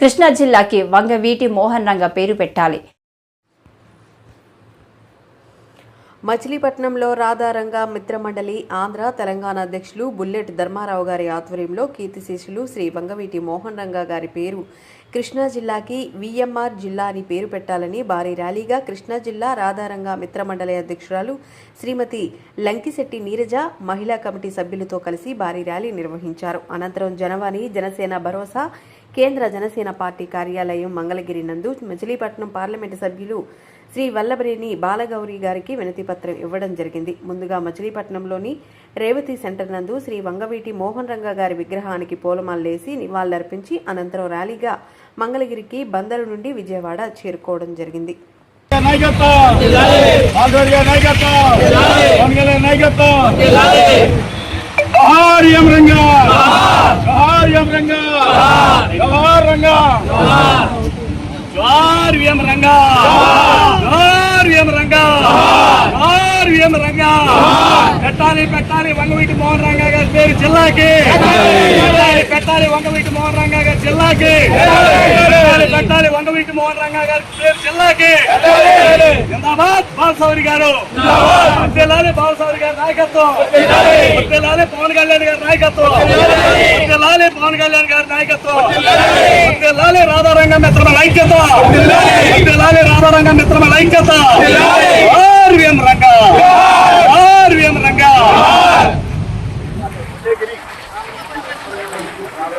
కృష్ణా జిల్లాకి వంగవీటి మోహన్ రంగ పేరు పెట్టాలి. మచిలీపట్నంలో రాధారంగ మిత్రమండలి ఆంధ్ర తెలంగాణ అధ్యక్షులు బుల్లెట్ ధర్మారావు గారి ఆధ్వర్యంలో కీర్తిశేషులు శ్రీ వంగవీటి మోహన్ రంగ గారి పేరు. కృష్ణా జిల్లాకి విఎంఆర్ జిల్లా అని పేరు పెట్టాలని భారీ ర్యాలీగా కృష్ణా జిల్లా రాధారంగ మిత్రమండలి అధ్యక్షురాలు శ్రీమతి లంకిశెట్టి నీరజ మహిళా కమిటీ సభ్యులతో కలిసి భారీ ర్యాలీ నిర్వహించారు. అనంతరం జనవాణి జనసేన భరోసా కేంద్ర జనసేన పార్టీ కార్యాలయం మంగళగిరి నందు మచిలీపట్నం పార్లమెంటు సభ్యులు శ్రీ వల్లభనేని బాలగౌరి గారికి వినతి పత్రం ఇవ్వడం జరిగింది. ముందుగా మచిలీపట్నంలోని రేవతి సెంటర్ నందు శ్రీ వంగవీటి మోహన్ రంగ గారి విగ్రహానికి పూలమాలలేసి నివాళులర్పించి అనంతరం ర్యాలీగా మంగళగిరికి బందరు నుండి విజయవాడ చేరుకోవడం జరిగింది. నాయకత్వం ఆధ్వర్య నాయకత్వం వంగల నాయకత్వం జోహార్ ఎం రంగా! జోహార్ ఎం రంగా! జోహార్ రంగా! జోహార్ ఎం రంగా! జోహార్ ఎం రంగా! జోహార్ ఎం రంగా! పెట్టాలి పెట్టాలి వంగవీటి మోహన్ రంగా గారి పేరు జిల్లాకి! పెట్టాలి వంగవీటి మోహన్ రంగా గారి జిల్లాకి. పెట్టాలి వంగవీటి మోహన్ రంగా గారి పేరు జిల్లాకి. జిందాబాద్ బాలసౌరి గారు. వర్ధిల్లాలి బాలసౌరి గారి నాయకత్వం. వర్ధిల్లాలి పవన్ కళ్యాణ్ గారి నాయకత్వం. వర్ధిల్లాలి పవన్ కళ్యాణ్ గారి నాయకత్వం. వర్ధిల్లాలి రాధారంగం మిత్రమ ఐక్యత. వర్ధిల్లాలి రాధారంగం మిత్రమ ఐక్యత ఆర్వీఎం రంగ ఆర్వీఎం రంగ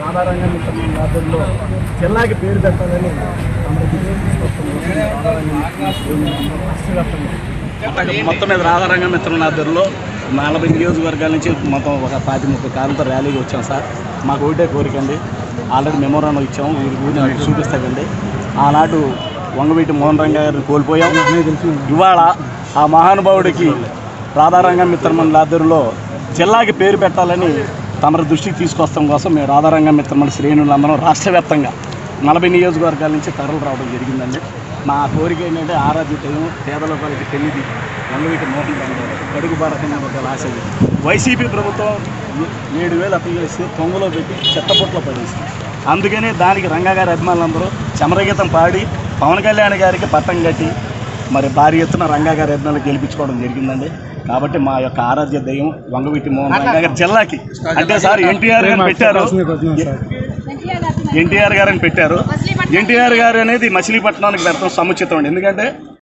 రాధారంగం ఆధ్వర్యంలో జిల్లాకి పేరు పెట్టాలని మొత్తం మీద రాధారంగం మిత్రుల ఆధ్వర్యంలో నలభై నియోజకవర్గాల నుంచి మొత్తం ఒక పాతి ముప్పై కాలంతో ర్యాలీకి వచ్చాం సార్. మాకు ఒకటే కోరిక అండి. ఆల్రెడీ మెమోరాండం ఇచ్చాము. వీరి గురించి చూపిస్తాకండి. ఆనాడు వంగవీటి మోహన్ రంగ గారిని కోల్పోయాం. ఇవాళ ఆ మహానుభావుడికి రాధారంగం మిత్రమండలి ఆధ్వర్యంలో జిల్లాకి పేరు పెట్టాలని తమరి దృష్టికి తీసుకొస్తాం కోసం మేము రాధారంగం మిత్రమండలి శ్రేణులందరం రాష్ట్ర వ్యాప్తంగా నలభై నియోజకవర్గాల నుంచి తరలు రావడం జరిగిందండి. మా కోరిక ఏంటంటే ఆరాధ్య దైవం పేదల వారికి తెలియదు వంగవీటి మోహన్ రంగ కడుగు భారతంగా ఒక ఆశ వైసీపీ ప్రభుత్వం ఏడు వేలు అప్పీల్ చేసి తొంగలో పెట్టి చెత్తపొట్లో పడేసి అందుకనే దానికి రంగగారి అభిమానులందరూ చమరగీతం పాడి పవన్ కళ్యాణ్ గారికి పట్టం కట్టి మరి భారీ ఎత్తున రంగా గారి అభిమానులు గెలిపించుకోవడం జరిగిందండి. కాబట్టి మా యొక్క ఆరాధ్య దైవం వంగవీటి మోహన్ రంగా గారి జిల్లాకి. అంటే సార్ ఎన్టీఆర్ గారు పెట్టారు. ఎన్టీఆర్ గారు అని పెట్టారు ఎన్టీఆర్ గారు అనేది మచిలీపట్నానికి పెడతాం సముచితం అండి. ఎందుకంటే